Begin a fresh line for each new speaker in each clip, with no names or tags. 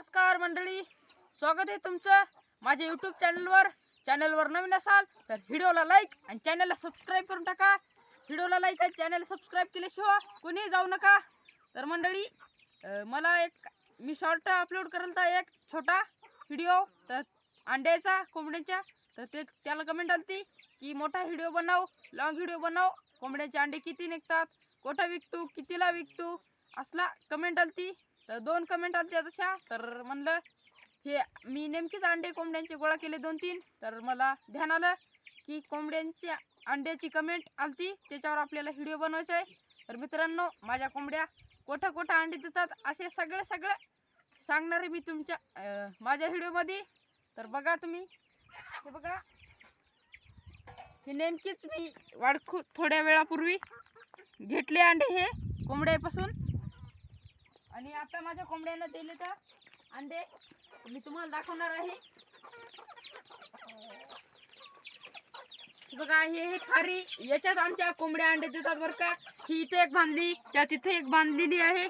नमस्कार मंडळी. स्वागत आहे तुमचं माझ्या युट्यूब चॅनलवर चॅनलवर नवीन असाल तर व्हिडिओला लाईक आणि चॅनलला सबस्क्राईब करून टाका. व्हिडिओला लाईक आणि चॅनल सबस्क्राईब केल्याशिवाय कोणी जाऊ नका. तर मंडळी मला एक मी शॉर्ट अपलोड करेल तर एक छोटा व्हिडिओ तर अंड्याचा कोंबड्याच्या तर ते त्याला कमेंट आलती की मोठा व्हिडिओ बनव लॉंग व्हिडिओ बनव. कोंबड्याचे अंडे किती निघतात? कोठं विकतो? कितीला विकतो? असला कमेंट आलती. तर दोन कमेंट आलत्या तशा तर म्हणलं हे मी नेमकीच अंडे कोंबड्यांचे गोळा केले दोन तीन. तर मला ध्यान आलं की कोंबड्यांच्या अंड्याची कमेंट आलती. त्याच्यावर आपल्याला व्हिडिओ बनवायचा आहे. तर मित्रांनो माझ्या कोंबड्या कोठं कोठं अंडे देतात असे सगळं सगळं सांगणार आहे मी तुमच्या माझ्या व्हिडिओमध्ये तर बघा तुम्ही. हे बघा. हे नेमकीच मी वाडखू थोड्या वेळापूर्वी घेतले अंडे हे कोंबड्यापासून. आणि आता माझ्या कोंबड्यांना दिले तर? अंडे मी तुम्हाला दाखवणार आहे. बघा हे हे खारी याच्यात आमच्या कोंबड्या अंडे देतात बरं का. ही इथे एक बांधली त्या तिथे एक बांधलेली आहे.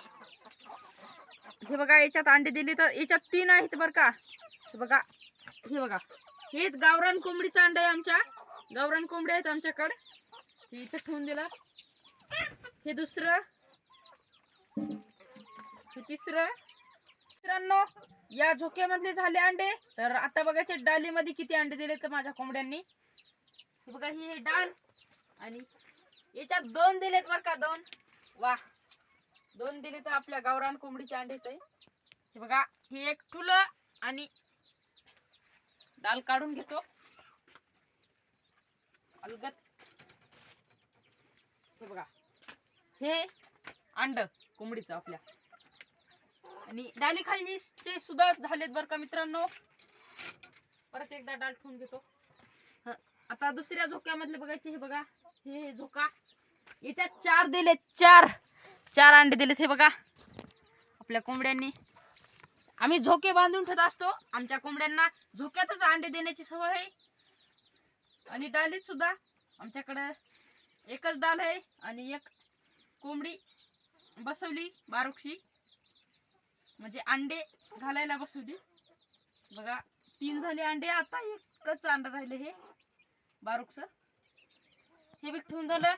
हे बघा याच्यात अंडे दिले तर याच्यात तीन आहेत बरं का. बघा हे बघा. हेच गावरान कोंबडीचं अंडे आहे आमच्या. गावरान कोंबड्या आहेत आमच्याकडे. हे इथं ठेवून दिला. हे दुसरं. हे तिसरं. मित्रांनो या झोक्यामधले झाले अंडे. तर आता बघायचे डालीमध्ये किती अंडे दिले तर माझ्या कोंबड्यांनी. बघा ही हे डाल. आणि याच्यात दोन दिलेत बरं का दोन. वा. दोन दिले तर आपल्या गावरान कोंबडीचे अंडे ते हे बघा हे एक ठुलं आणि डाल काढून घेतो. अलगत हे बघा हे अंड कोंबडीचं आपल्या. आणि डाली खाली ते सुद्धा झालेत बरं का मित्रांनो. परत एकदा डाल ठेवून घेतो. आता दुसऱ्या झोक्यामधले बघायचे हे बघा. हे हे झोका. याच्यात चार दिले चार. चार अंडे दिलेत हे बघा. आपल्या कोंबड्यांनी. आम्ही झोके बांधून ठेवत असतो. आमच्या कोंबड्यांना झोक्यातच अंडे देण्याची सवय आहे. आणि डालीत सुद्धा आमच्याकडं एकच डाल आहे आणि एक कोंबडी बसवली बारुक्षी. म्हणजे अंडे घालायला बसवली बघा तीन झाले अंडे आता एकच अंड राहिले हे. बारुकच. हे बी ठेवून झालं.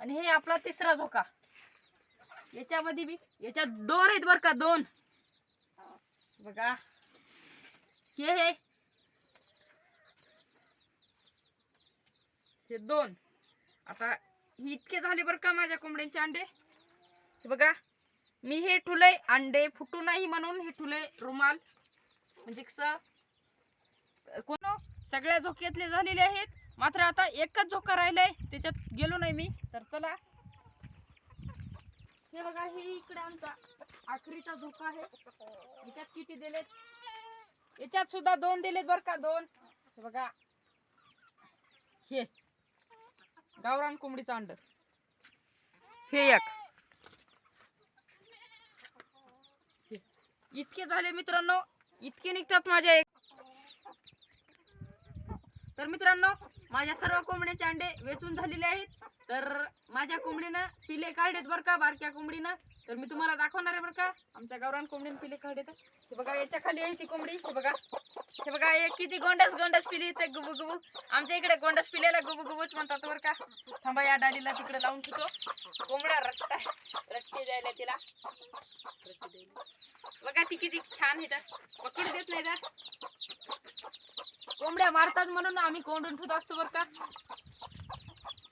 आणि हे आपला तिसरा झोका. याच्यामध्ये बी याच्यात दोन आहेत बर का दोन. बघा. हे हे. हे दोन. आता इतके झाले बर का माझ्या कोंबड्यांचे अंडे? हे बघा. मी हे ठुलय अंडे फुटू नाही म्हणून हे ठुलय रुमाल म्हणजे कसं कोण? सगळ्या झोक्यातले झालेले आहेत. मात्र आता एकच झोका राहिलाय त्याच्यात गेलो नाही मी. तर चला. हे बघा हे इकडे आमचा आखरीचा झोका आहे. याच्यात किती दिलेत? याच्यात सुद्धा दोन दिलेत बर का दोन. हे बघा. हे. गावरान कोंबडीचं अंड. हे एक. इतके झाले मित्रांनो इतके निघतात माझ्या एक तर मित्रांनो माझ्या सर्व कोंबड्याचे अंडे वेचून झालेले आहेत. तर माझ्या कोंबडीनं पिले काढलेत बरं का बारक्या कोंबडीनं. तर मी तुम्हाला दाखवणार आहे बरं का. आमच्या गावरान कोंबडीनं पिले तर. हे बघा याच्या खाली आहे ती कोंबडी. हे बघा. हे बघा एक किती गोंडस गोंडस पिली ते गुबू गुबू. आमच्या इकडे गोंडस पिलेला गुबू गुबूच म्हणतात बरं का. थांबा या डालीला तिकडे लावून ठेवतो. कोंबड्या रट्टा रट्टे द्यायला तिला. बघा ती किती छान आहे तर. पकड देत नाही तर. कोंबड्या मारतात म्हणून आम्ही कोंडून ठेवत असतो बरं का.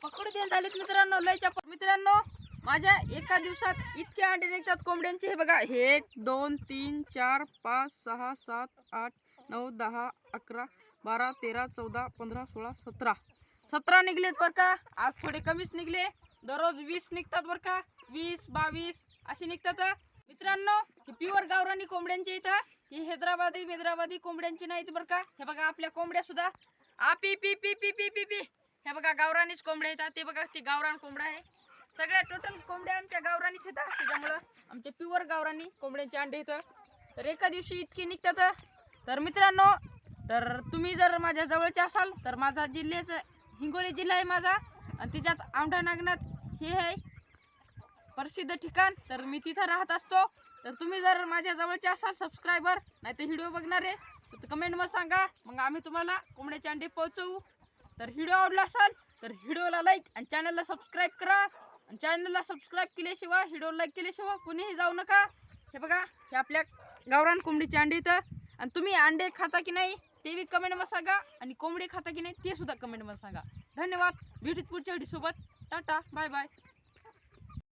पकडू देत आलेत मित्रांनो लयच्या मित्रांनो माझ्या एका दिवसात इतके अंडे निघतात कोंबड्यांचे. हे बघा हे एक दोन तीन चार पाच सहा सात आठ नऊ दहा अकरा बारा तेरा चौदा पंधरा सोळा सतरा. सतरा निघलेत बरं का? आज थोडे कमीच निघले. दररोज वीस निघतात बरं का? वीस बावीस असे निघतात मित्रांनो हे प्युअर गावरानी कोंबड्यांचे इथं ही. हैदराबादी हैदराबादी कोंबड्यांची नाहीत बरं का? हे बघा आपल्या कोंबड्या सुद्धा. आ पी पी पी पी पी पी पी. हे बघा गावरानीच कोंबड्या येतात ते बघा ती गावरान कोंबडा आहे. सगळ्या टोटल कोंबड्या आमच्या गावरानीच येतात त्याच्यामुळं आमच्या प्युअर गावरानी कोंबड्यांचे अंडे येतं तर एका दिवशी इतके निघतात. तर मित्रांनो तर तुम्ही जर माझ्या जवळचे असाल तर माझा जिल्ह्याचं हिंगोली जिल्हा आहे माझा. आणि तिच्यात औंढा नागनाथ हे आहे. प्रसिद्ध ठिकाण. तर मी तिथं राहत असतो. तर तुम्ही जर माझ्या जवळचे असाल सबस्क्रायबर नाही तर व्हिडिओ बघणारे तर कमेंटमध्ये सांगा. मग आम्ही तुम्हाला कोंबड्याचे अंडे पोहोचवू. तर व्हिडिओ आवडला असाल तर व्हिडिओला लाईक आणि चॅनलला सबस्क्राईब करा. आणि चॅनलला सबस्क्राईब केल्याशिवाय हिडो लाईक केल्याशिवाय कुणीही जाऊ नका. हे बघा हे आपल्या गावरान कोंबडीची अंडी इथं. आणि तुम्ही अंडे खाता की नाही ते बी कमेंटमध्ये सांगा. आणि कोंबडी खाता की नाही ते सुद्धा कमेंटमध्ये सांगा. धन्यवाद. भेटूत पुढच्या सोबत टाटा. Bye bye